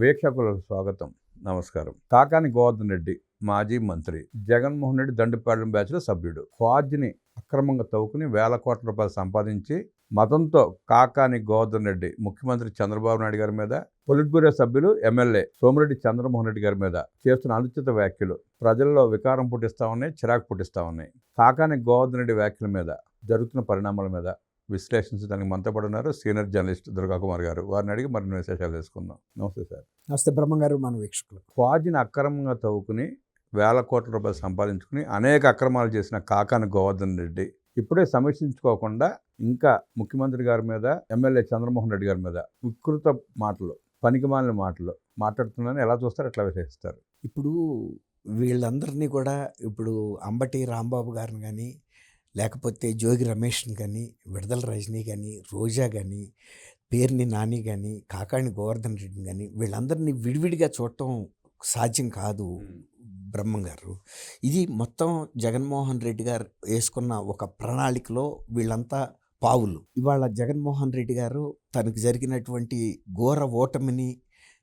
వీక్షకులకు స్వాగతం. నమస్కారం. కాకాని గోవర్ధన్ రెడ్డి మాజీ మంత్రి. జగన్మోహన్ రెడ్డి దండుపాలెం బ్యాచ్లో సభ్యుడు. ఫాజ్ని అక్రమంగా తవ్వుకుని వేల కోట్ల రూపాయలు సంపాదించి మతంతో కాకాని గోవర్ధన్ రెడ్డి ముఖ్యమంత్రి చంద్రబాబు నాయుడు గారి మీద పొలిట్ బ్యూరో సభ్యులు ఎమ్మెల్యే సోమిరెడ్డి చంద్రమోహన్ రెడ్డి గారి మీద చేస్తున్న అనుచిత వ్యాఖ్యలు ప్రజల్లో వికారం పుట్టిస్తా ఉన్నాయి చిరాకు పుట్టిస్తా ఉన్నాయి. కాకాని గోవర్ధన్ రెడ్డి వ్యాఖ్యల మీద జరుగుతున్న పరిణామాల మీద విశ్లేషించడానికి మనతో పాటు ఉన్నారు సీనియర్ జర్నలిస్ట్ దుర్గా కుమార్ గారు. వారిని అడిగి మరిన్ని విశేషాలు తెలుసుకుందాం. నమస్తే సార్. నమస్తే బ్రహ్మంగారు మన వీక్షకులు. క్వాజిని అక్రమంగా తవ్వుకుని వేల కోట్ల రూపాయలు సంపాదించుకుని అనేక అక్రమాలు చేసిన కాకాని గోవర్ధన్ రెడ్డి ఇప్పుడే సమీక్షించుకోకుండా ఇంకా ముఖ్యమంత్రి గారి మీద ఎమ్మెల్యే చంద్రమోహన్ రెడ్డి గారి మీద వికృత మాటలు పనికిమాలిన మాటలు మాట్లాడుతున్నారని ఎలా చూస్తారు ఎట్లా విశ్లేషిస్తారు? ఇప్పుడు వీళ్ళందరినీ కూడా ఇప్పుడు అంబటి రాంబాబు గారిని కానీ లేకపోతే జోగి రమేష్ని కానీ విడదల రజనీ కానీ రోజా కానీ పేర్ని నాని కానీ కాకాణి గోవర్ధన్ రెడ్డిని కానీ వీళ్ళందరినీ విడివిడిగా చూడటం సాధ్యం కాదు బ్రహ్మం గారు. ఇది మొత్తం జగన్మోహన్ రెడ్డి గారు వేసుకున్న ఒక ప్రణాళికలో వీళ్ళంతా పావులు. ఇవాళ జగన్మోహన్ రెడ్డి గారు తనకు జరిగినటువంటి ఘోర ఓటమిని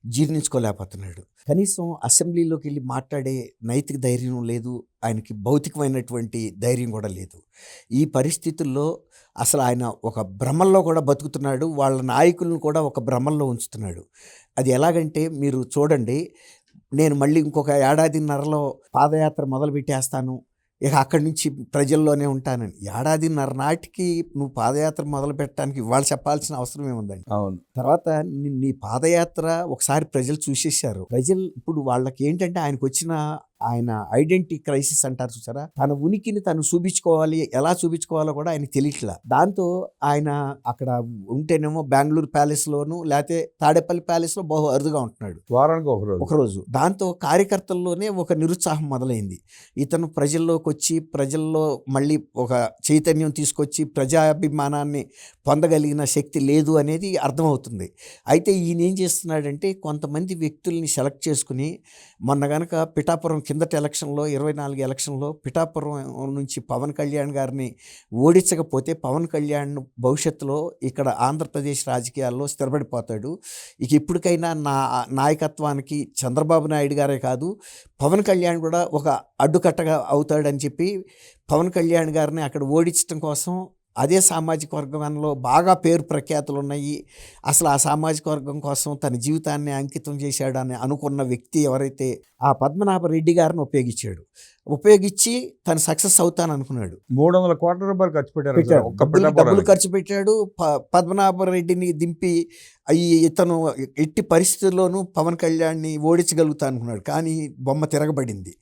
జీర్ణించుకోలేకపోతున్నాడు. కనీసం అసెంబ్లీలోకి వెళ్ళి మాట్లాడే నైతిక ధైర్యం లేదు ఆయనకి భౌతికమైనటువంటి ధైర్యం కూడా లేదు. ఈ పరిస్థితుల్లో అసలు ఆయన ఒక భ్రమల్లో కూడా బతుకుతున్నాడు వాళ్ళ నాయకులను కూడా ఒక భ్రమల్లో ఉంచుతున్నాడు. అది ఎలాగంటే మీరు చూడండి నేను మళ్ళీ ఇంకొక ఏడాదిన్నరలో పాదయాత్ర మొదలు పెట్టేస్తాను ఇక అక్కడి నుంచి ప్రజల్లోనే ఉంటానని ఏడాదిన్నర నాటికి నువ్వు పాదయాత్ర మొదలు పెట్టడానికి ఇవాళ చెప్పాల్సిన అవసరం ఏముందండి? అవును. తర్వాత నీ- నీ పాదయాత్ర ఒకసారి ప్రజలు చూసేశారు. ప్రజలు ఇప్పుడు వాళ్ళకి ఏంటంటే ఆయనకు వచ్చిన ఆయన ఐడెంటిటీ క్రైసిస్ అంటారు చూసారా? తన ఉనికిని తను చూపించుకోవాలి ఎలా చూపించుకోవాలో కూడా ఆయన తెలియట్లా. దాంతో ఆయన అక్కడ ఉంటేనేమో బెంగళూరు ప్యాలెస్ లోను లేకపోతే తాడేపల్లి ప్యాలెస్లో బహు అరుదుగా ఉంటున్నాడు. వారానికి ఒక రోజు ఒకరోజు. దాంతో కార్యకర్తల్లోనే ఒక నిరుత్సాహం మొదలైంది. ఇతను ప్రజల్లోకి వచ్చి ప్రజల్లో మళ్ళీ ఒక చైతన్యం తీసుకొచ్చి ప్రజాభిమానాన్ని పొందగలిగిన శక్తి లేదు అనేది అర్థమవుతుంది. అయితే ఈయన ఏం చేస్తున్నాడంటే కొంతమంది వ్యక్తుల్ని సెలెక్ట్ చేసుకుని మొన్న గనక పిఠాపురం కిందటి ఎలక్షన్లో ఇరవై నాలుగు ఎలక్షన్లో పిఠాపురం నుంచి పవన్ కళ్యాణ్ గారిని ఓడించకపోతే పవన్ కళ్యాణ్ భవిష్యత్తులో ఇక్కడ ఆంధ్రప్రదేశ్ రాజకీయాల్లో స్థిరపడిపోతాడు. ఇక ఇప్పటికైనా నా నాయకత్వానికి చంద్రబాబు నాయుడు గారే కాదు పవన్ కళ్యాణ్ కూడా ఒక అడ్డుకట్టగా అవుతాడని చెప్పి పవన్ కళ్యాణ్ గారిని అక్కడ ఓడించడం కోసం అదే సామాజిక వర్గంలో బాగా పేరు ప్రఖ్యాతులు ఉన్నాయి అసలు ఆ సామాజిక వర్గం కోసం తన జీవితాన్ని అంకితం చేశాడని అనుకున్న వ్యక్తి ఎవరైతే ఆ పద్మనాభ రెడ్డి గారిని ఉపయోగించాడు. ఉపయోగించి తను సక్సెస్ అవుతాను అనుకున్నాడు. మూడు వందల కోట్ల రూపాయలు ఖర్చు పెట్టాడు. డబ్బులు. ఖర్చు పెట్టాడు. పద్మనాభ రెడ్డిని దింపి ఇతను ఎట్టి పరిస్థితుల్లోనూ పవన్ కళ్యాణ్ని ఓడించగలుగుతా అనుకున్నాడు. కానీ బొమ్మ తిరగబడింది.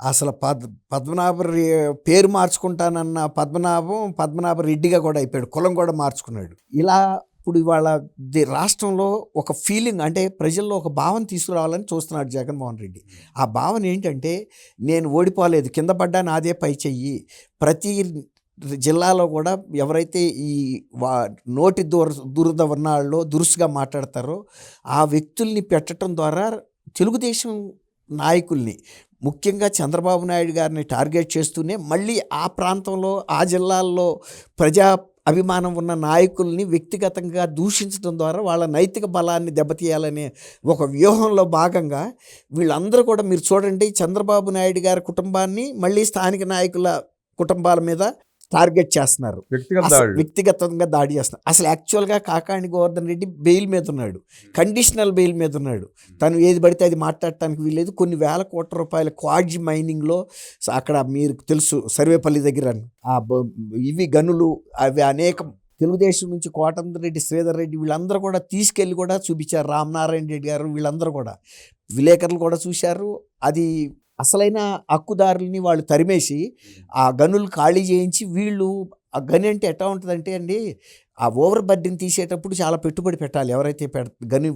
అసలు పద్ పద్మనాభ రె- పేరు మార్చుకుంటానన్న పద్మనాభం పద్మనాభ రెడ్డిగా కూడా అయిపోయాడు. కులం కూడా మార్చుకున్నాడు. ఇలా ఇప్పుడు ఇవాళ రాష్ట్రంలో ఒక ఫీలింగ్ అంటే ప్రజల్లో ఒక భావన తీసుకురావాలని చూస్తున్నాడు జగన్మోహన్ రెడ్డి. ఆ భావన ఏంటంటే నేను ఓడిపోలేదు కింద పడ్డా నాదే పై చెయ్యి. ప్రతి జిల్లాలో కూడా ఎవరైతే ఈ వా నోటి దూర దురద ఉన్నాళ్ళో దురుసుగా మాట్లాడతారో ఆ వ్యక్తుల్ని పెట్టడం ద్వారా తెలుగుదేశం నాయకుల్ని ముఖ్యంగా చంద్రబాబు నాయుడు గారిని టార్గెట్ చేస్తూనే మళ్ళీ ఆ ప్రాంతంలో ఆ జిల్లాల్లో ప్రజా అభిమానం ఉన్న నాయకుల్ని వ్యక్తిగతంగా దూషించడం ద్వారా వాళ్ళ నైతిక బలాన్ని దెబ్బతీయాలనే ఒక వ్యూహంలో భాగంగా వీళ్ళందరూ కూడా మీరు చూడండి చంద్రబాబు నాయుడు గారి కుటుంబాన్ని మళ్ళీ స్థానిక నాయకుల కుటుంబాల మీద టార్గెట్ చేస్తున్నారు. వ్యక్తిగతంగా దాడి చేస్తున్నారు. అసలు యాక్చువల్గా కాకాణి గోవర్ధన్ రెడ్డి బెయిల్ మీద ఉన్నాడు. కండిషనల్ బెయిల్ మీద ఉన్నాడు. తను ఏది పడితే అది మాట్లాడటానికి వీలేదు కొన్ని వేల కోట్ల రూపాయల క్వాడ్జ్ మైనింగ్లో అక్కడ మీరు తెలుసు సర్వేపల్లి దగ్గర ఇవి గనులు అవి అనేక తెలుగుదేశం నుంచి రెడ్డి శ్రీధర్ రెడ్డి వీళ్ళందరూ కూడా తీసుకెళ్ళి కూడా చూపించారు. రామనారాయణ రెడ్డి గారు వీళ్ళందరూ కూడా. విలేకరులు కూడా చూశారు. అది అసలైన హక్కుదారుల్ని వాళ్ళు తరిమేసి ఆ గనులు ఖాళీ చేయించి వీళ్ళు ఆ గని అంటే ఎట్లా ఉంటుందంటే అండి ఆ ఓవర్ బర్డెన్ తీసేటప్పుడు చాలా పెట్టుబడి పెట్టాలి ఎవరైతే పెడ గని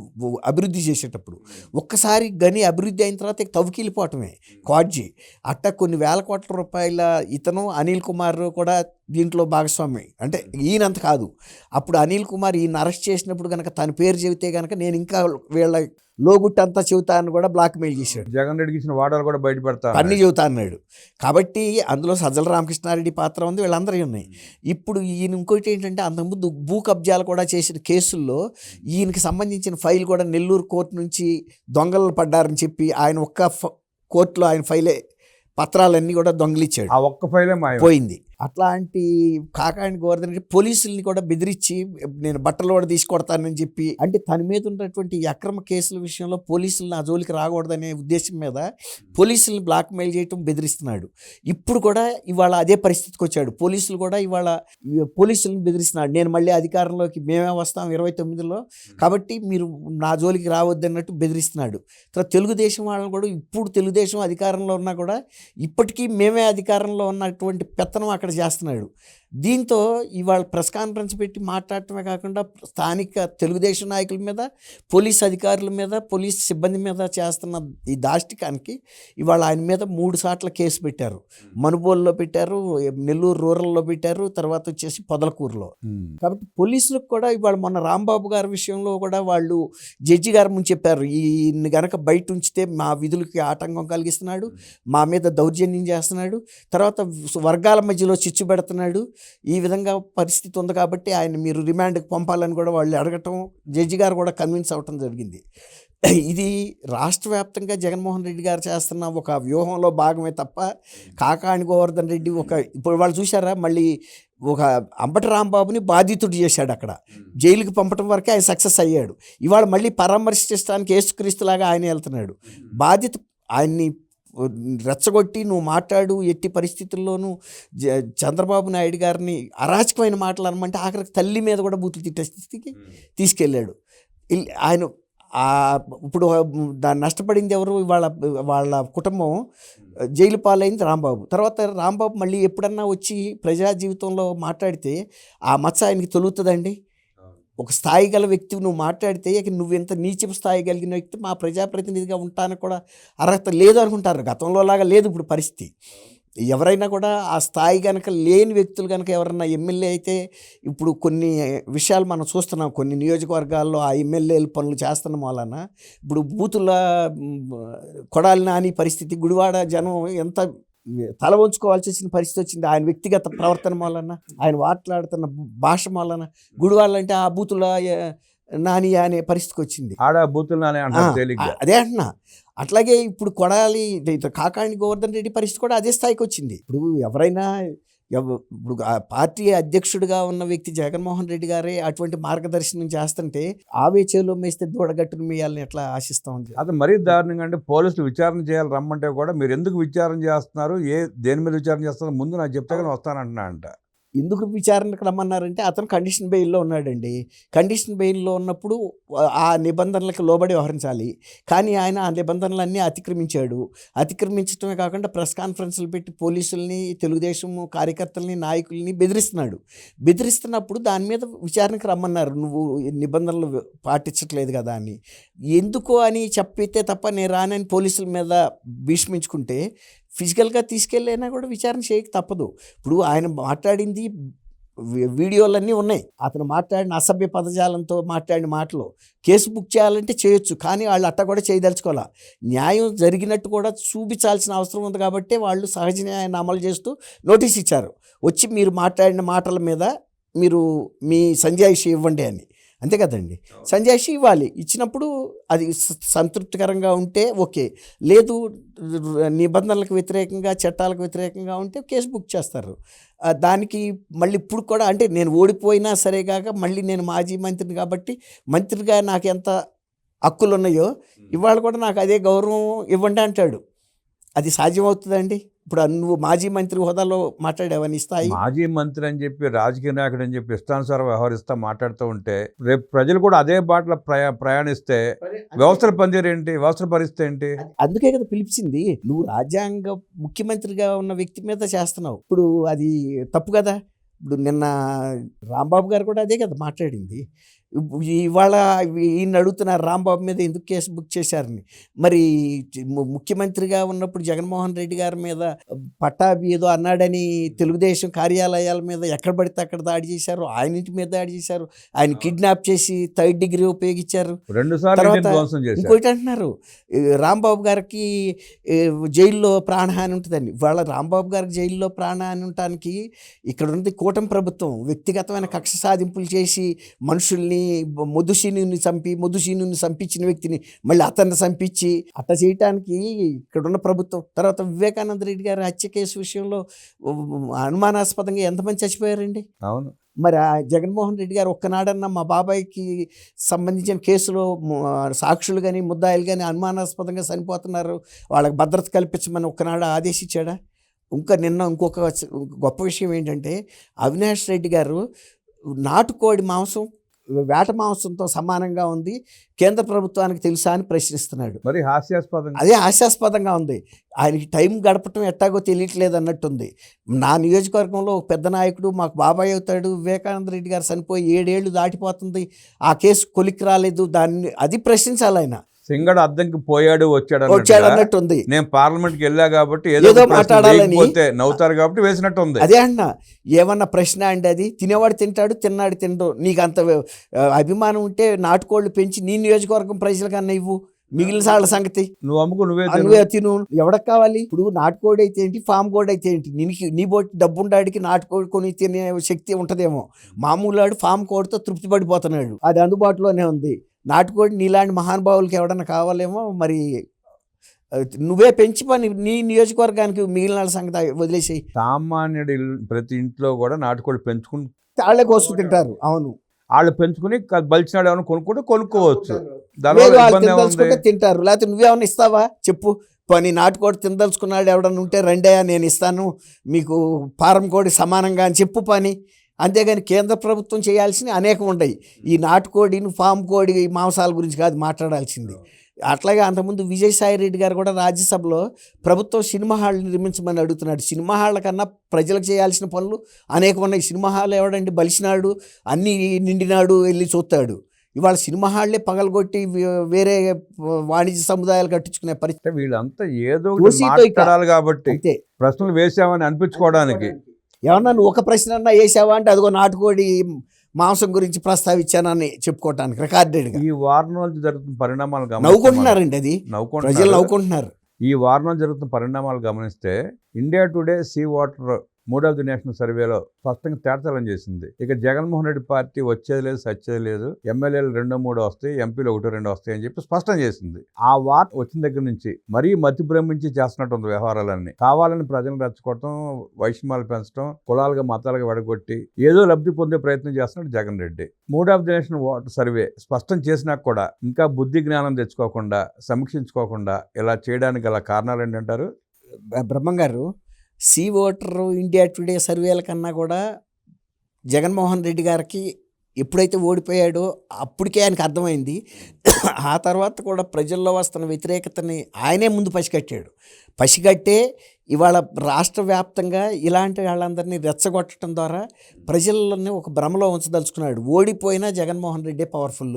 అభివృద్ధి చేసేటప్పుడు. ఒక్కసారి గని అభివృద్ధి అయిన తర్వాత ఇక తవ్వుకెళ్ళిపోవటమే క్వాడ్జీ. అట్ట కొన్ని వేల కోట్ల రూపాయల ఇతను అనిల్ కుమార్ కూడా దీంట్లో భాగస్వామి అంటే ఈయనంత కాదు. అప్పుడు అనిల్ కుమార్ ఈయన అరెస్ట్ చేసినప్పుడు కనుక తన పేరు చెబితే కనుక నేను ఇంకా వీళ్ళ లోగుట్టంతా చెబుతా అని కూడా బ్లాక్మెయిల్ చేశాడు. జగన్ రెడ్డికి ఇచ్చిన వాటాలు కూడా బయట పెడతా అన్ని చెబుతా అన్నాడు. కాబట్టి అందులో సజ్జల రామకృష్ణారెడ్డి పాత్ర ఉంది వీళ్ళందరూ ఉన్నాయి ఇప్పుడు ఈయన ఇంకోటి ఏంటంటే అంతకుముందు భూ కబ్జాలు కూడా చేసిన కేసుల్లో ఈయనకి సంబంధించిన ఫైల్ కూడా నెల్లూరు కోర్టు నుంచి దొంగలు పడ్డారని చెప్పి ఆయన ఒక్క కోర్టులో ఆయన ఫైలే పత్రాలన్నీ కూడా దొంగలిచ్చాడు. ఆ ఒక్క ఫైలే పోయింది. అట్లాంటి కాకాని గోవర్ధన్ పోలీసుల్ని కూడా బెదిరించి నేను బట్టలు కూడా తీసుకొడతానని చెప్పి అంటే తన మీద ఉన్నటువంటి అక్రమ కేసుల విషయంలో పోలీసులు నా జోలికి రాకూడదనే ఉద్దేశం మీద పోలీసుల్ని బ్లాక్మెయిల్ చేయటం బెదిరిస్తున్నాడు. ఇప్పుడు కూడా ఇవాళ అదే పరిస్థితికి వచ్చాడు. పోలీసులు కూడా ఇవాళ పోలీసులను బెదిరిస్తున్నాడు. నేను మళ్ళీ అధికారంలోకి మేమే వస్తాం ఇరవై తొమ్మిదిలో. కాబట్టి మీరు నా జోలికి రావద్దన్నట్టు బెదిరిస్తున్నాడు. తర్వాత తెలుగుదేశం వాళ్ళని కూడా ఇప్పుడు తెలుగుదేశం అధికారంలో ఉన్నా కూడా ఇప్పటికీ మేమే అధికారంలో ఉన్నటువంటి పెత్తనం అక్కడ చేస్తున్నాడు. దీంతో ఇవాళ ప్రెస్ కాన్ఫరెన్స్ పెట్టి మాట్లాడటమే కాకుండా స్థానిక తెలుగుదేశం నాయకుల మీద పోలీస్ అధికారుల మీద పోలీస్ సిబ్బంది మీద చేస్తున్న ఈ దాష్టికానికి ఇవాళ ఆయన మీద మూడు సార్లు కేసు పెట్టారు. మనుబోలులో పెట్టారు నెల్లూరు రూరల్లో పెట్టారు తర్వాత వచ్చేసి పొదలకూరులో. కాబట్టి పోలీసులకు కూడా ఇవాళ మొన్న రాంబాబు గారి విషయంలో కూడా వాళ్ళు జడ్జి గారు ముందు చెప్పారు. ఈయన్ని గనక బయట ఉంచితే మా విధులకి ఆటంకం కలిగిస్తున్నాడు మా మీద దౌర్జన్యం చేస్తున్నాడు తర్వాత వర్గాల మధ్యలో చిచ్చు పెడుతున్నాడు ఈ విధంగా పరిస్థితి ఉంది కాబట్టి ఆయన మీరు రిమాండ్కి పంపాలని కూడా వాళ్ళు అడగటం జడ్జి గారు కూడా కన్విన్స్ అవ్వటం జరిగింది. ఇది రాష్ట్ర వ్యాప్తంగా జగన్మోహన్ రెడ్డి గారు చేస్తున్న ఒక వ్యూహంలో భాగమే తప్ప కాకాణి గోవర్ధన్ రెడ్డి ఒక ఇప్పుడు వాళ్ళు చూసారా మళ్ళీ ఒక అంబటి రాంబాబుని బాధితుడు చేశాడు అక్కడ. జైలుకి పంపడం వరకే ఆయన సక్సెస్ అయ్యాడు. ఇవాళ మళ్ళీ పరామర్శించడానికి యేసుక్రీస్తులాగా ఆయన వెళ్తున్నాడు. బాధ్యత ఆయన్ని రెచ్చగొట్టి నువ్వు మాట్లాడు ఎట్టి పరిస్థితుల్లోనూ చంద్రబాబు నాయుడు గారిని అరాచకమైన మాటలు అనమంటే ఆఖరికి తల్లి మీద కూడా బూతులు తిట్టే స్థితికి తీసుకెళ్ళాడు. ఆయన ఇప్పుడు దాన్ని నష్టపడింది ఎవరు? వాళ్ళ వాళ్ళ కుటుంబం జైలు పాలైంది రాంబాబు. తర్వాత రాంబాబు మళ్ళీ ఎప్పుడన్నా వచ్చి ప్రజా జీవితంలో మాట్లాడితే ఆ మచ్చ ఆయనకి తొలుగుతుందండి? ఒక స్థాయి గల వ్యక్తి నువ్వు మాట్లాడితే ఇక నువ్వు ఎంత నీచపు స్థాయి కలిగిన వ్యక్తి మా ప్రజాప్రతినిధిగా ఉంటానని కూడా అర్హత లేదు అనుకుంటారు. గతంలో లాగా లేదు ఇప్పుడు పరిస్థితి. ఎవరైనా కూడా ఆ స్థాయి కనుక లేని వ్యక్తులు కనుక ఎవరైనా ఎమ్మెల్యే అయితే ఇప్పుడు కొన్ని విషయాలు మనం చూస్తున్నాం. కొన్ని నియోజకవర్గాల్లో ఆ ఎమ్మెల్యేలు పనులు చేస్తున్న వలన ఇప్పుడు బూతుల కొడాలి నాని పరిస్థితి గుడివాడ జనం ఎంత తల వంచుకోవాల్సి వచ్చిన పరిస్థితి వచ్చింది. ఆయన వ్యక్తిగత ప్రవర్తన వలన ఆయన మాట్లాడుతున్న భాష వలన గుడివాళ్ళంటే ఆ బూతుల నాని అనే పరిస్థితికి వచ్చింది. ఆడ బూతులు అదే అంటున్నా. అట్లాగే ఇప్పుడు కొడాలి కాకాణి గోవర్ధన్ రెడ్డి పరిస్థితి కూడా అదే స్థాయికి వచ్చింది. ఇప్పుడు ఎవరైనా ఎవ- ఇప్పుడు పార్టీ అధ్యక్షుడిగా ఉన్న వ్యక్తి జగన్మోహన్ రెడ్డి గారే అటువంటి మార్గదర్శనం చేస్తుంటే ఆవేచేలో మేస్తే దూడగట్టును మేయాలని ఎట్లా ఆశిస్తాం అది మరీ దారుణంగా అంటే పోలీసులు విచారణ చేయాలి రమ్మంటే కూడా మీరు ఎందుకు విచారణ చేస్తున్నారు? ఏ దేని మీద విచారణ చేస్తున్నారు? ముందు నాకు చెప్తే కానీ వస్తానంటున్నా అంట ఎందుకు విచారణకు రమ్మన్నారంటే అతను కండిషన్ బెయిల్లో ఉన్నాడండి. కండిషన్ బెయిల్లో ఉన్నప్పుడు ఆ నిబంధనలకు లోబడి వ్యవహరించాలి. కానీ ఆయన ఆ నిబంధనలన్నీ అతిక్రమించాడు. అతిక్రమించడమే కాకుండా ప్రెస్ కాన్ఫరెన్స్లు పెట్టి పోలీసుల్ని తెలుగుదేశం కార్యకర్తల్ని నాయకుల్ని బెదిరిస్తున్నాడు. బెదిరిస్తున్నప్పుడు దాని మీద విచారణకు రమ్మన్నారు. నువ్వు నిబంధనలు పాటించట్లేదు కదా అని. ఎందుకు అని చెప్పితే తప్ప నేను రానని పోలీసుల మీద భీష్మించుకుంటే ఫిజికల్గా తీసుకెళ్ళైనా కూడా విచారణ చేయక తప్పదు. ఇప్పుడు ఆయన మాట్లాడింది వీడియోలన్నీ ఉన్నాయి. అతను మాట్లాడిన అసభ్య పదజాలంతో మాట్లాడిన మాటలు కేసు బుక్ చేయాలంటే చేయొచ్చు కానీ వాళ్ళు అట్ట కూడా చేయదలుచుకోవాలా? న్యాయం జరిగినట్టు కూడా చూపించాల్సిన అవసరం ఉంది కాబట్టి వాళ్ళు సహజ న్యాయాన్ని అమలు చేస్తూ నోటీస్ ఇచ్చారు. వచ్చి మీరు మాట్లాడిన మాటల మీద మీరు మీ సంజాయిషి ఇవ్వండి అని. అంతే కదండి. సంజాయిషి ఇవ్వాలి. ఇచ్చినప్పుడు అది సంతృప్తికరంగా ఉంటే ఓకే. లేదు నిబంధనలకు వ్యతిరేకంగా చట్టాలకు వ్యతిరేకంగా ఉంటే కేసు బుక్ చేస్తారు. దానికి మళ్ళీ ఇప్పుడు కూడా అంటే నేను ఓడిపోయినా సరే కాక మళ్ళీ నేను మాజీ మంత్రిని కాబట్టి మంత్రిగా నాకు ఎంత హక్కులు ఉన్నాయో ఇవాళ కూడా నాకు అదే గౌరవం ఇవ్వండి అంటాడు. అది సాధ్యమవుతుందండి ఇప్పుడు నువ్వు మాజీ మంత్రి హోదాలో మాట్లాడేవని స్థాయి? మాజీ మంత్రి అని చెప్పి రాజకీయ నాయకుడు అని చెప్పి ఇష్టానుసారం వ్యవహరిస్తా మాట్లాడుతూ ఉంటే రేపు ప్రజలు కూడా అదే బాటలో ప్రయా ప్రయాణిస్తే వ్యవస్థల పనితీరు ఏంటి? వ్యవస్థల పరిస్థితి ఏంటి? అందుకే కదా పిలిచింది నువ్వు రాజ్యాంగ ముఖ్యమంత్రిగా ఉన్న వ్యక్తి మీద చేస్తున్నావు. ఇప్పుడు అది తప్పు కదా. ఇప్పుడు నిన్న రాంబాబు గారు కూడా అదే కదా మాట్లాడింది. ఇవాళ ఈయన అడుగుతున్నారు రాంబాబు మీద ఎందుకు కేసు బుక్ చేశారని. మరి ముఖ్యమంత్రిగా ఉన్నప్పుడు జగన్మోహన్ రెడ్డి గారి మీద పట్టాభి ఏదో అన్నాడని తెలుగుదేశం కార్యాలయాల మీద ఎక్కడ పడితే అక్కడ దాడి చేశారు ఆయన ఇంటి మీద దాడి చేశారు ఆయన కిడ్నాప్ చేసి థర్డ్ డిగ్రీ ఉపయోగించారు. తర్వాత ఇంకోటి అంటున్నారు రాంబాబు గారికి జైల్లో ప్రాణహాని ఉంటుందండి వాళ్ళ రాంబాబు గారికి జైల్లో ప్రాణహాని ఉండటానికి ఇక్కడ ఉన్నది కూటమి ప్రభుత్వం వ్యక్తిగతమైన కక్ష సాధింపులు చేసి మనుషుల్ని ముదుసీనుని చంపి ముదుసీనుని చంపించిన వ్యక్తిని మళ్ళీ అతన్ని చంపించి అట్ట చేయటానికి ఇక్కడున్న ప్రభుత్వం తర్వాత వివేకానంద రెడ్డి గారి హత్య కేసు విషయంలో అనుమానాస్పదంగా ఎంతమంది చచ్చిపోయారండి? అవును. మరి ఆ జగన్మోహన్ రెడ్డి గారు ఒక్కనాడన్నా మా బాబాయ్కి సంబంధించిన కేసులో సాక్షులు కానీ ముద్దాయిలు కానీ అనుమానాస్పదంగా చనిపోతున్నారు వాళ్ళకి భద్రత కల్పించమని ఒక్కనాడు ఆదేశించాడా? ఇంకా నిన్న ఇంకొక గొప్ప విషయం ఏంటంటే అవినాష్ రెడ్డి గారు నాటుకోడి మాంసం వేట మాంసంతో సమానంగా ఉంది. కేంద్ర ప్రభుత్వానికి తెలుసా అని ప్రశ్నిస్తున్నాడు. మరి హాస్యాస్పదంగా? అదే హాస్యాస్పదంగా ఉంది. ఆయనకి టైం గడపటం ఎట్టాగో తెలియట్లేదు అన్నట్టుంది. నా నియోజకవర్గంలో ఒక పెద్ద నాయకుడు మాకు బాబాయ్ అవుతాడు వివేకానంద రెడ్డి గారు చనిపోయి ఏడేళ్ళు దాటిపోతుంది. ఆ కేసు కొలిక్కి రాలేదు. దాన్ని అది ప్రశ్నించాలి ఆయన. సింగడు అద్దంకి పోయాడు వచ్చాడు వచ్చాడు అన్నట్టుంది. నేను పార్లమెంట్కి వెళ్ళా కాబట్టి ఏదో మాట్లాడాలని- నవ్వుతారు కాబట్టి వేసినట్టు ఉంది అదే అన్న ఏమన్నా ప్రశ్న అండి అది? తినేవాడు తింటాడు తిన్నాడు తినడు నీకు అంత అభిమానం ఉంటే నాటుకోళ్ళు పెంచి నీ నియోజకవర్గం ప్రజలకన్నా ఇవ్వు. మిగిలిన వాళ్ళ సంగతి. నువ్వు అమ్ముకు నువ్వే. నువ్వే తిను. ఎవడకు కావాలి? ఇప్పుడు నాటుకోడి అయితే ఏంటి ఫామ్ కోడి అయితే ఏంటి? నీకు నీ బోటి డబ్బు ఉండాడికి నాటుకోడి కొని తినే శక్తి ఉంటదేమో. మామూలు వాడు ఫామ్ కోడితో తృప్తి పడిపోతున్నాడు. అది అందుబాటులోనే ఉంది. నాటుకోడి నీలాంటి మహానుభావులకి ఎవడన్నా కావాలేమో మరి నువ్వే పెంచి పని నీ నియోజకవర్గానికి మిగిలిన వాళ్ళ సంగతి వదిలేసి సామాన్యుడి ప్రతి ఇంట్లో కూడా నాటుకోడి పెంచుకుని తాళ్ళే కోసుకు తింటారు అవును. వాళ్ళు పెంచుకుని బలిచినాడు ఏమైనా కొనుక్కుంటే కొనుక్కోవచ్చు. వాళ్ళు తినదలుచుకుంటే తింటారు. లేకపోతే నువ్వేమన్నా ఇస్తావా? చెప్పు. పని నాటుకోడి తినదలుచుకున్నాడు ఎవడన్నా ఉంటే రెండయ్యా నేను ఇస్తాను. మీకు ఫారం కోడి సమానంగా అని చెప్పు పని. అంతేగాని కేంద్ర ప్రభుత్వం చేయాల్సిన అనేకం ఉన్నాయి ఈ నాటుకోడిని ఫామ్ కోడి మాంసాల గురించి కాదు మాట్లాడాల్సింది. అట్లాగే అంతకుముందు విజయసాయి రెడ్డి గారు కూడా రాజ్యసభలో ప్రభుత్వం సినిమా హాల్ నిర్మించమని అడుగుతున్నాడు. సినిమా హాళ్ళ కన్నా ప్రజలకు చేయాల్సిన పనులు అనేకం ఉన్నాయి. సినిమా హాల్ ఎవడండి? బలిసినాడు అన్నీ నిండినాడు వెళ్ళి చూస్తాడు. ఇవాళ సినిమా హాళ్ళే పగలగొట్టి వేరే వాణిజ్య సముదాయాలు కట్టించుకునే పరిస్థితి. వీళ్ళంతా ఏదో కాబట్టి ప్రశ్నలు వేసామని అనిపించుకోవడానికి. ఏమన్నా నువ్వు ఒక ప్రశ్న అన్నా వేసావా అంటే అదిగో నాటుకోడి మాంసం గురించి ప్రస్తావించానని చెప్పుకోవటానికి రికార్డెడ్గా. ఈ వారం రోజు జరుగుతున్న పరిణామాలు నవ్వుకుంటున్నారండి అది. ప్రజలు నవ్వుకుంటున్నారు. నవ్వుకుంటున్నారు ఈ వారం జరుగుతున్న పరిణామాలు గమనిస్తే ఇండియా టుడే సీ వాటర్ మూడవది నేషనల్ సర్వేలో స్పష్టంగా తేటతలం చేసింది. ఇక జగన్మోహన్ రెడ్డి పార్టీ వచ్చేది లేదు సచ్చేది లేదు ఎమ్మెల్యేలు రెండో మూడో వస్తాయి ఎంపీలు ఒకటో రెండో వస్తాయి అని చెప్పి స్పష్టం చేసింది. ఆ వార్త వచ్చిన దగ్గర నుంచి మరీ మతి భ్రమించి చేస్తున్నట్టు ఉంది వ్యవహారాలన్నీ. కావాలని ప్రజలను రెచ్చగొట్టడం వైషమ్యాలు పెంచడం కులాలుగా మతాలుగా వడగొట్టి ఏదో లబ్ధి పొందే ప్రయత్నం చేస్తున్నాడు జగన్ రెడ్డి. మూడవది నేషనల్ వాటర్ సర్వే స్పష్టం చేసినా కూడా ఇంకా బుద్ధి జ్ఞానం తెచ్చుకోకుండా సమీక్షించుకోకుండా ఇలా చేయడానికి గల కారణాలు ఏంటంటారు? బ్రహ్మం గారు సీ ఓటర్ ఇండియా టుడే సర్వేల కన్నా కూడా జగన్మోహన్ రెడ్డి గారికి ఎప్పుడైతే ఓడిపోయాడో అప్పటికే ఆయనకు అర్థమైంది. ఆ తర్వాత కూడా ప్రజల్లో వస్తున్న వ్యతిరేకతని ఆయనే ముందు పసిగట్టాడు. పసిగట్టే ఇవాళ రాష్ట్ర వ్యాప్తంగా ఇలాంటి వాళ్ళందరినీ రెచ్చగొట్టడం ద్వారా ప్రజలని ఒక భ్రమలో ఉంచదలుచుకున్నాడు. ఓడిపోయినా జగన్మోహన్ రెడ్డి పవర్ఫుల్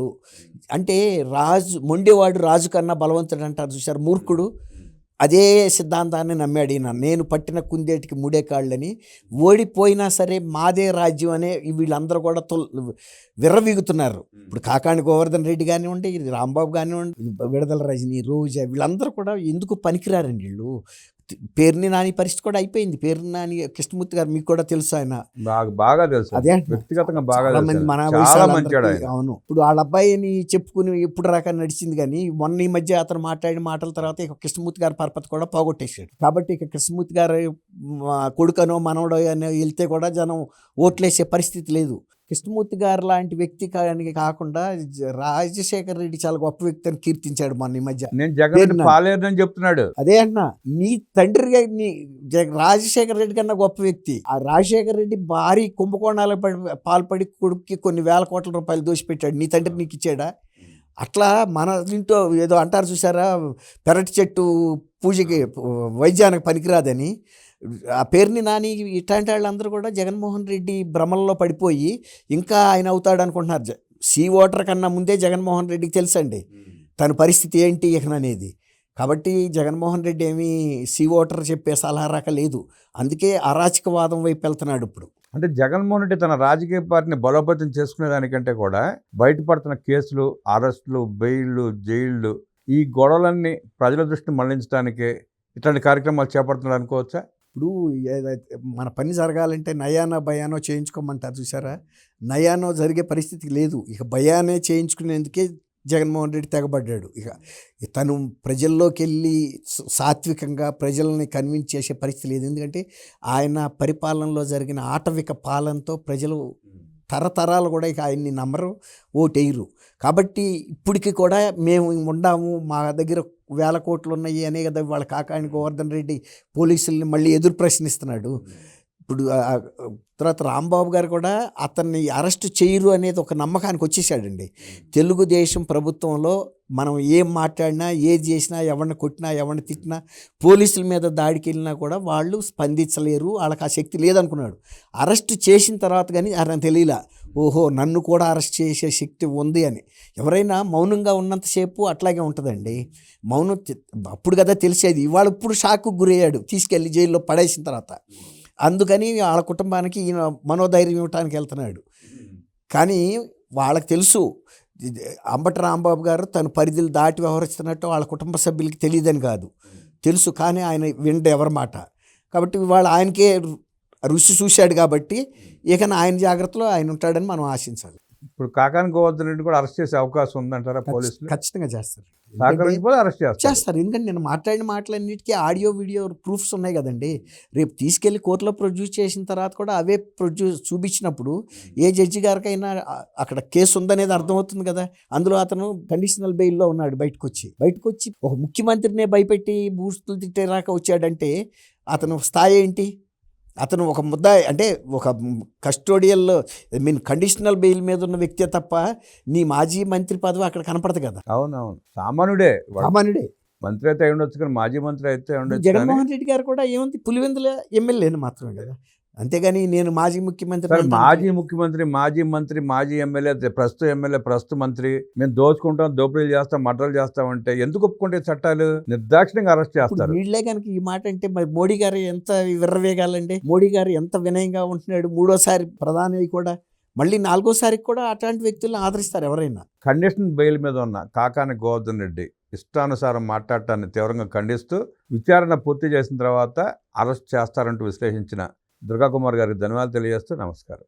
అంటే రాజు మొండివాడు రాజు కన్నా బలవంతుడు అంటారు చూశారు మూర్ఖుడు. అదే సిద్ధాంతాన్ని నమ్మాడు ఈయన. నేను పట్టిన కుందేటికి మూడే కాళ్ళని. ఓడిపోయినా సరే మాదే రాజ్యం అనే వీళ్ళందరూ కూడా తొల్ విర్రవీగుతున్నారు. ఇప్పుడు కాకాణి గోవర్ధన్ రెడ్డి కానివ్వండి రాంబాబు కానివ్వండి విడదల రజని రోజా వీళ్ళందరూ కూడా ఎందుకు పనికిరారండి వీళ్ళు? పేరుని నాని పరిస్థితి కూడా అయిపోయింది. పేరుని నాని కృష్ణమూర్తి గారు మీకు కూడా తెలుసు ఆయన. బాగా బాగా తెలుసు. అదే. వ్యక్తిగతంగా బాగా మంది మన అవును. ఇప్పుడు వాళ్ళ అబ్బాయిని చెప్పుకుని ఇప్పుడు రాక నడిచింది కానీ మొన్న ఈ మధ్య అతను మాట్లాడిన మాటల తర్వాత ఇక కృష్ణమూర్తి గారి పరపతి కూడా పోగొట్టేశాడు. కాబట్టి ఇక కృష్ణమూర్తి గారి కొడుకనో మనవడో అని వెళ్తే కూడా జనం ఓట్లేసే పరిస్థితి లేదు. కృష్ణమూర్తి గారు లాంటి వ్యక్తి కానీ కాకుండా రాజశేఖర్ రెడ్డి చాలా గొప్ప వ్యక్తి అని కీర్తించాడు మొన్న ఈ మధ్య. నేను జగన్. పాలేరని చెప్తున్నాడు. అదే అన్న నీ తండ్రి నీ రాజశేఖర రెడ్డి కన్నా గొప్ప వ్యక్తి. ఆ రాజశేఖర రెడ్డి భారీ కుంభకోణాల పడి పాల్పడి కొడుక్కి కొన్ని వేల కోట్ల రూపాయలు దోషిపెట్టాడు. నీ తండ్రి నీకు ఇచ్చాడా? అట్లా మన ఇంట్లో ఏదో అంటారు చూసారా? పెరటి చెట్టు పూజకి వైద్యానికి పనికిరాదని. ఆ పేరుని నాని ఇట్లాంటి వాళ్ళందరూ కూడా జగన్మోహన్ రెడ్డి భ్రమల్లో పడిపోయి ఇంకా ఆయన అవుతాడు అనుకుంటున్నారు. జ- సీ ఓటర్ కన్నా ముందే జగన్మోహన్ రెడ్డికి తెలుసండి. తన పరిస్థితి ఏంటి అనేది. కాబట్టి జగన్మోహన్ రెడ్డి ఏమీ సీ ఓటర్ చెప్పే సలహా రక లేదు. అందుకే అరాచకవాదం వైపు వెళ్తున్నాడు ఇప్పుడు. అంటే జగన్మోహన్ రెడ్డి తన రాజకీయ పార్టీని బలోపేతం చేసుకునే దానికంటే కూడా బయటపడుతున్న కేసులు అరెస్టులు బెయిళ్ళు జైళ్ళు ఈ గొడవలన్నీ ప్రజల దృష్టిని మళ్ళించడానికి ఇట్లాంటి కార్యక్రమాలు చేపడుతున్నారు అనుకోవచ్చా ఇప్పుడు ఏదైతే మన పని జరగాలంటే నయానో భయానో చేయించుకోమంటారు చూసారా? నయానో జరిగే పరిస్థితి లేదు. ఇక భయానే చేయించుకునేందుకే జగన్మోహన్ రెడ్డి తెగబడ్డాడు. ఇక తను ప్రజల్లోకి వెళ్ళి సాత్వికంగా ప్రజల్ని కన్విన్స్ చేసే పరిస్థితి లేదు. ఎందుకంటే ఆయన పరిపాలనలో జరిగిన ఆటవిక పాలనతో ప్రజలు తరతరాలు కూడా ఇక ఆయన్ని నమ్మరు ఓటేయరు. కాబట్టి ఇప్పటికి కూడా మేము ఉండాము. మా దగ్గర వేల కోట్లు ఉన్నాయి అనే కదా వాళ్ళ కాకాని గోవర్ధన్ రెడ్డి పోలీసుల్ని మళ్ళీ ఎదురు ప్రశ్నిస్తున్నాడు. ఇప్పుడు తర్వాత రాంబాబు గారు కూడా అతన్ని అరెస్ట్ చేయరు అనేది ఒక నమ్మకానికి వచ్చేసాడండి. తెలుగుదేశం ప్రభుత్వంలో మనం ఏం మాట్లాడినా ఏది చేసినా ఎవరిని కొట్టినా ఎవరిని తిట్టినా పోలీసుల మీద దాడికి వెళ్ళినా కూడా వాళ్ళు స్పందించలేరు. వాళ్ళకి ఆ శక్తి లేదనుకున్నాడు. అరెస్ట్ చేసిన తర్వాత కానీ అతను తెలియలా. ఓహో నన్ను కూడా అరెస్ట్ చేసే శక్తి ఉంది అని. ఎవరైనా మౌనంగా ఉన్నంతసేపు అట్లాగే ఉంటుందండి. మౌనం అప్పుడు కదా తెలిసేది. ఇవాళ ఇప్పుడు షాక్కు గురయ్యాడు తీసుకెళ్ళి జైల్లో పడేసిన తర్వాత. అందుకని వాళ్ళ కుటుంబానికి ఈయన మనోధైర్యం ఇవ్వటానికి వెళ్తున్నాడు. కానీ వాళ్ళకి తెలుసు అంబట రాంబాబు గారు తన పరిధిలు దాటి వ్యవహరిస్తున్నట్టు వాళ్ళ కుటుంబ సభ్యులకి తెలియదని కాదు. తెలుసు కానీ ఆయన విండు ఎవరి మాట. కాబట్టి వాళ్ళు ఆయనకే రుచి చూశాడు కాబట్టి ఇక ఆయన జాగ్రత్తలో ఆయన ఉంటాడని మనం ఆశించాలి. ఇప్పుడు కాకాని గోవర్ధన్ రెడ్డి కూడా అరెస్ట్ చేసే అవకాశం ఉందంటారా పోలీసులు? ఖచ్చితంగా చేస్తారు. అరెస్ట్ చేస్తారు. చేస్తారు. ఎందుకంటే నేను మాట్లాడిన మాటలన్నిటికీ ఆడియో వీడియో ప్రూఫ్స్ ఉన్నాయి కదండి. రేపు తీసుకెళ్ళి కోర్టులో ప్రొడ్యూస్ చేసిన తర్వాత కూడా అవే ప్రొడ్యూస్ చూపించినప్పుడు ఏ జడ్జి గారికైనా అక్కడ కేసు ఉందనేది అర్థమవుతుంది కదా. అందులో అతను కండిషనల్ బెయిల్లో ఉన్నాడు బయటకు వచ్చి బయటకు వచ్చి ఒక ముఖ్యమంత్రినే భయపెట్టి బూస్తులు తిట్టేరాక వచ్చాడంటే అతను స్థాయి ఏంటి? అతను ఒక ముద్ద అంటే ఒక custodial I mean conditional bail మీద ఉన్న వ్యక్తే తప్ప నీ మాజీ మంత్రి పదవి అక్కడ కనపడదు కదా. అవునవును. సామాన్యుడే. వాడు సామాన్యుడే. మంత్రి అయితే అయి ఉండొచ్చు కానీ మాజీ మంత్రి అయితే అయి ఉండొచ్చు జగన్మోహన్ రెడ్డి గారు కూడా ఏముంది? పులివెందుల ఎమ్మెల్యేని మాత్రమే కదా. అంతేగాని నేను మాజీ ముఖ్యమంత్రి. మాజీ ముఖ్యమంత్రి మాజీ మంత్రి మాజీ ఎమ్మెల్యే ప్రస్తుత ఎమ్మెల్యే ప్రస్తుత మంత్రి మేము దోచుకుంటాం దోపిడీలు చేస్తాం మర్డర్లు చేస్తాం అంటే ఎందుకు ఒప్పుకుంటే చట్టాలు? నిర్దాక్షిణ్యంగా అరెస్ట్ చేస్తారు. వీళ్ళే కనుక ఈ మాట అంటే మరి మోడీ గారు ఎంత విర్రవేగాలండి? మోడీ గారు ఎంత వినయంగా ఉంటున్నాడు? మూడోసారి ప్రధాని కూడా మళ్ళీ నాలుగోసారికి కూడా అట్లాంటి వ్యక్తులను ఆదరిస్తారు ఎవరైనా. కండిషన్ బెయిల్ మీద ఉన్న కాకాని గోవర్ధన్ రెడ్డి ఇష్టానుసారం మాట్లాడటాన్ని తీవ్రంగా ఖండిస్తూ విచారణ పూర్తి చేసిన తర్వాత అరెస్ట్ చేస్తారంటూ విశ్లేషించిన దుర్గాకుమార్ గారికి ధన్యవాదాలు తెలియజేస్తూ నమస్కారం.